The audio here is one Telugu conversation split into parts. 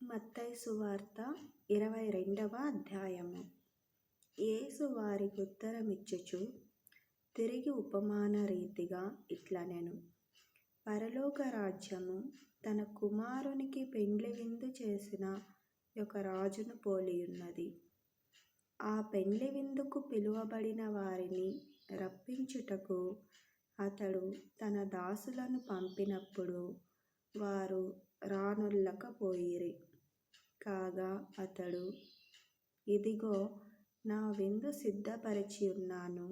మత్తయి సువార్త ఇరవై రెండవ అధ్యాయము. యేసు వారికి ఉత్తరమిచ్చుచు తిరిగి ఉపమాన రీతిగా ఇట్లనెను పరలోక రాజ్యము తన కుమారునికి పెండ్లి విందు చేసిన ఒక రాజును పోలియున్నది ఆ పెండ్లి విందుకు పిలువబడిన వారిని రప్పించుటకు అతడు తన దాసులను పంపినప్పుడు వారు రానుల్లకపోయిరి. కాగా అతడు ఇదిగో నా విందు సిద్ధపరిచి ఉన్నాను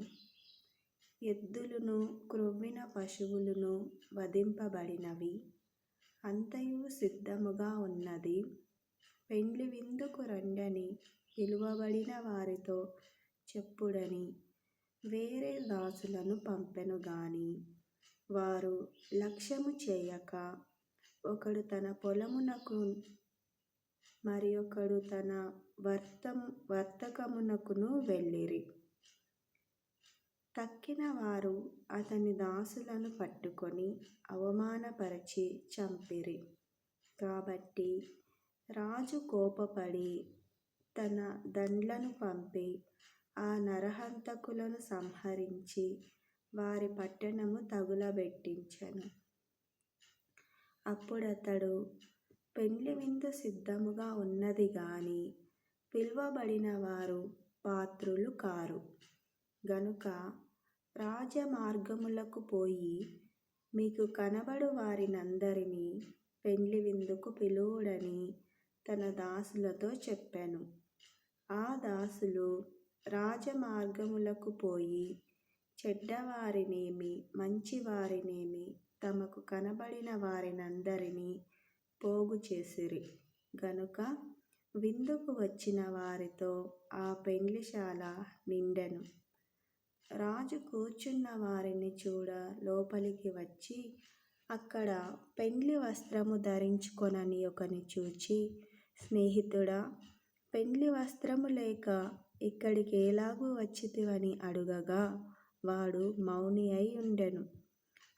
ఎద్దులను క్రొవ్విన పశువులను వధింపబడినవి. అంతయు సిద్ధముగా ఉన్నది. పెండ్లి విందుకు రండని పిలువబడిన వారితో చెప్పుడని వేరే దాసులను పంపెను గాని. వారు లక్ష్యము చేయక ఒకడు తన పొలమునకు మరి ఒకడు తన వర్తం వర్తకమునకును వెళ్ళిరి. తక్కిన వారు అతని దాసులను పట్టుకొని అవమానపరచి చంపిరి. కాబట్టి రాజు కోపపడి తన దండ్లను పంపి ఆ నరహంతకులను సంహరించి వారి పట్టణము తగులబెట్టించెను. అప్పుడతడు పెండ్లి విందు సిద్ధముగా ఉన్నది గాని పిలువబడిన వారు పాత్రులు కారు. గనుక రాజమార్గములకు పోయి మీకు కనబడు వారినందరినీ పెండ్లి విందుకు పిలువుడని తన దాసులతో చెప్పాను. ఆ దాసులు రాజమార్గములకు పోయి చెడ్డవారినేమి మంచివారినేమి తమకు కనబడిన వారినందరినీ పోగు చేసిరి. గనుక విందుకు వచ్చిన వారితో ఆ పెండ్లిశాల నిండెను. రాజు కూర్చున్న వారిని చూడ లోపలికి వచ్చి అక్కడ పెండ్లి వస్త్రము ధరించుకొనని ఒకని చూచి స్నేహితుడా పెండ్లి వస్త్రము లేక ఇక్కడికి ఎలాగూ వచ్చితివని అడుగగా వాడు మౌని అయి ఉండెను.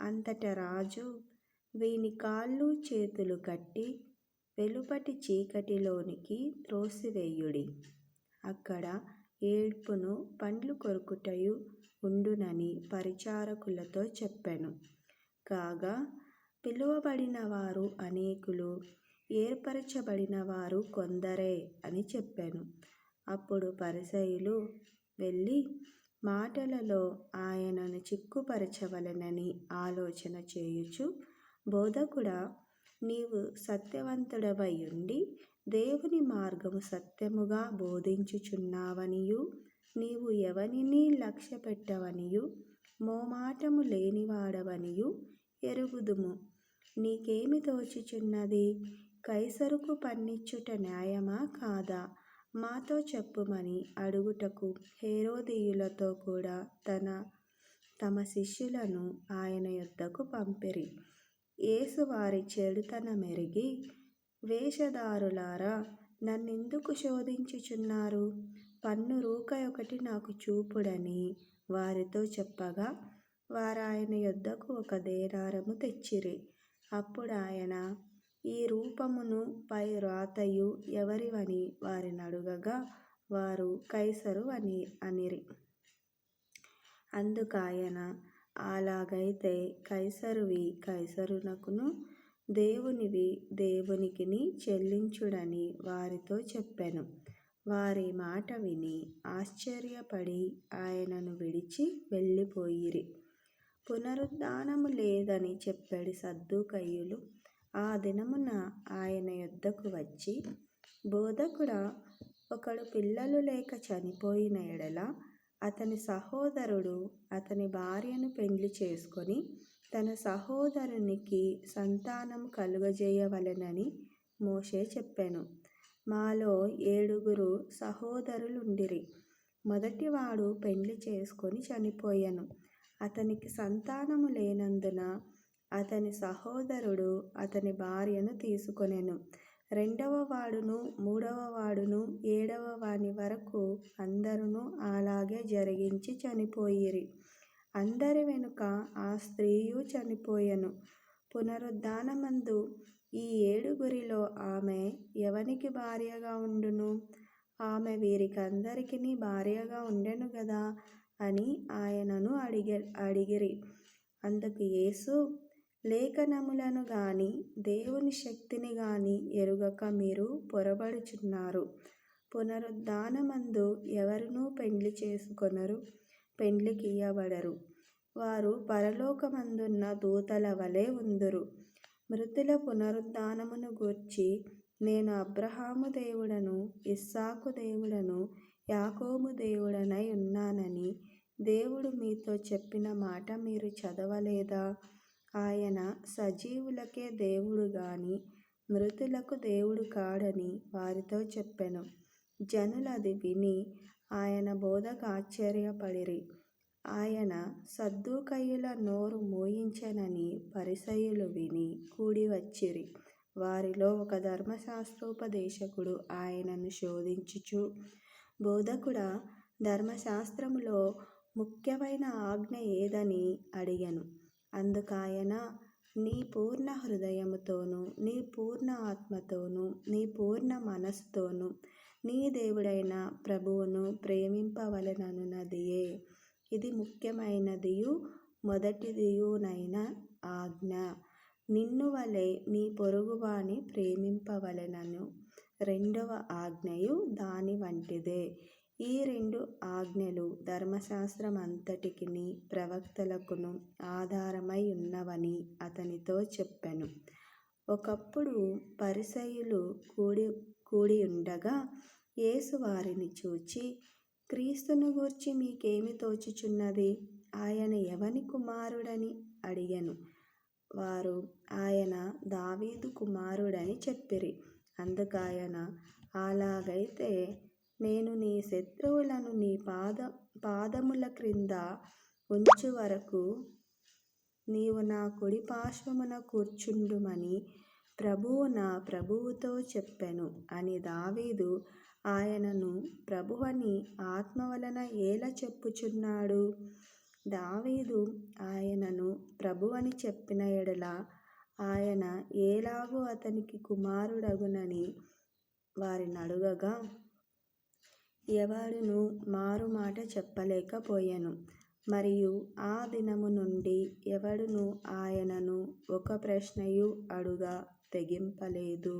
అంతట రాజు వీని కాళ్ళు చేతులు కట్టి వెలుపటి చీకటిలోనికి త్రోసివేయుడి. అక్కడ ఏడ్పును పండ్లు కొరుకుటయు ఉండునని పరిచారకులతో చెప్పాను. కాగా పిలువబడిన వారు అనేకులు ఏర్పరచబడిన వారు కొందరే అని చెప్పాను. అప్పుడు పరిసయులు వెళ్ళి మాటలలో ఆయనను చిక్కుపరచవలెనని ఆలోచన చేయుచు బోధకుడా నీవు సత్యవంతుడవై ఉండి దేవుని మార్గము సత్యముగా బోధించుచున్నావనియు నీవు ఎవనిని లక్ష్యపెట్టవనియు మోమాటము లేనివాడవనియు ఎరుగుదుము. నీకేమి తోచుచున్నది? కైసరుకు పన్నిచ్చుట న్యాయమా కాదా? మాతో చెప్పుమని అడుగుటకు హేరోదీయులతో కూడా తన తమ శిష్యులను ఆయన యొద్దకు పంపిరి. యేసు వారి చెడుతనమెరిగి వేషధారులారా నన్నెందుకు శోధించుచున్నారు? పన్ను రూక ఒకటి నాకు చూపుడని వారితో చెప్పగా వారాయన యొద్దకు ఒక దేనారము తెచ్చిరి. అప్పుడు ఆయన ఈ రూపమును పై రాతయు ఎవరివని వారినడుగగా వారు కైసరు అని అనిరి. అందుకాయన అలాగైతే కైసరువి కైసరునకును దేవునివి దేవునికిని చెల్లించుడని వారితో చెప్పాను. వారి మాట విని ఆశ్చర్యపడి ఆయనను విడిచి వెళ్ళిపోయిరి. పునరుద్ధానము లేదని చెప్పాడు సద్దుకయ్యులు ఆ దినమున ఆయన యొద్దకు వచ్చి బోధకుడా ఒకడు పిల్లలు లేక చనిపోయిన ఎడల అతని సహోదరుడు అతని భార్యను పెండ్లి చేసుకొని తన సహోదరునికి సంతానం కలుగజేయవలెనని మోషే చెప్పాను. మాలో ఏడుగురు సహోదరులుండిరి. మొదటివాడు పెండ్లి చేసుకొని చనిపోయాను. అతనికి సంతానము లేనందున అతని సహోదరుడు అతని భార్యను తీసుకొనెను. రెండవ వాడును మూడవ వాడును ఏడవ వాని వరకు అందరును అలాగే జరిగించి చనిపోయిరి. అందరి వెనుక ఆ స్త్రీయు చనిపోయెను. పునరుద్ధానమందు ఈ ఏడుగురిలో ఆమె ఎవనికి భార్యగా ఉండును? ఆమె వీరికందరికిని భార్యగా ఉండెను గదా? అని ఆయనను అడిగ అడిగిరి. అందుకు యేసు లేఖనములను గాని దేవుని శక్తిని గాని ఎరుగక మీరు పొరబడుచున్నారు. పునరుద్ధానమందు ఎవరునూ పెండ్లి చేసుకొనరు పెండ్లికియ్యబడరు వారు పరలోకమందున్న దూతల వలె ఉందురు. మృతుల పునరుద్ధానమును గూర్చి నేను అబ్రహాము దేవుడను ఇస్సాకు దేవుడను యాకోబు దేవుడనై ఉన్నానని దేవుడు మీతో చెప్పిన మాట మీరు చదవలేదా? ఆయన సజీవులకే దేవుడు గాని మృతులకు దేవుడు కాడని వారితో చెప్పెను. జనులది విని ఆయన బోధకు ఆశ్చర్యపడిరి. ఆయన సద్దూకయ్యుల నోరు మూయించెనని పరిసయులు విని కూడి వచ్చిరి వారిలో ఒక ధర్మశాస్త్రోపదేశకుడు ఆయనను శోధించుచు బోధకుడా ధర్మశాస్త్రములో ముఖ్యమైన ఆజ్ఞ ఏదని అడిగాను. అందుకాయన నీ పూర్ణ హృదయముతోను నీ పూర్ణ ఆత్మతోను నీ పూర్ణ మనస్సుతోను నీ దేవుడైన ప్రభువును ప్రేమింపవలననున్నదియే. ఇది ముఖ్యమైనదియు మొదటిదియునైన ఆజ్ఞ. నిన్ను వలె నీ పొరుగువాని ప్రేమింపవలెనను. రెండవ ఆజ్ఞయు దాని వంటిదే ఈ రెండు ఆజ్ఞలు ధర్మశాస్త్రమంతటికిని ప్రవక్తలకును ఆధారమై ఉన్నవని అతనితో చెప్పెను. ఒకప్పుడు పరిసయులు కూడి కూడి ఉండగా యేసు వారిని చూచి క్రీస్తును గూర్చి మీకేమి తోచుచున్నది? ఆయన ఎవని కుమారుడని అడిగాను. వారు ఆయన దావీదు కుమారుడని చెప్పిరి. అందుకాయన అలాగైతే నేను నీ శత్రువులను నీ పాద పాదముల క్రింద ఉంచు వరకు నీవు నా కుడి పార్శ్వమున కూర్చుండుమని ప్రభువు నా ప్రభువుతో చెప్పెను అని దావీదు ఆయనను ప్రభువని ఆత్మ వలన ఏల చెప్పుచున్నాడు? దావీదు ఆయనను ప్రభువని చెప్పిన ఎడల ఆయన ఏలాగూ అతనికి కుమారుడగునని వారిని అడుగగా ఎవడునూ మారుమాట చెప్పలేకపోయెను. మరియు ఆ దినము నుండి ఎవడునూ ఆయనను ఒక ప్రశ్నయు అడుగ తెగింపలేదు.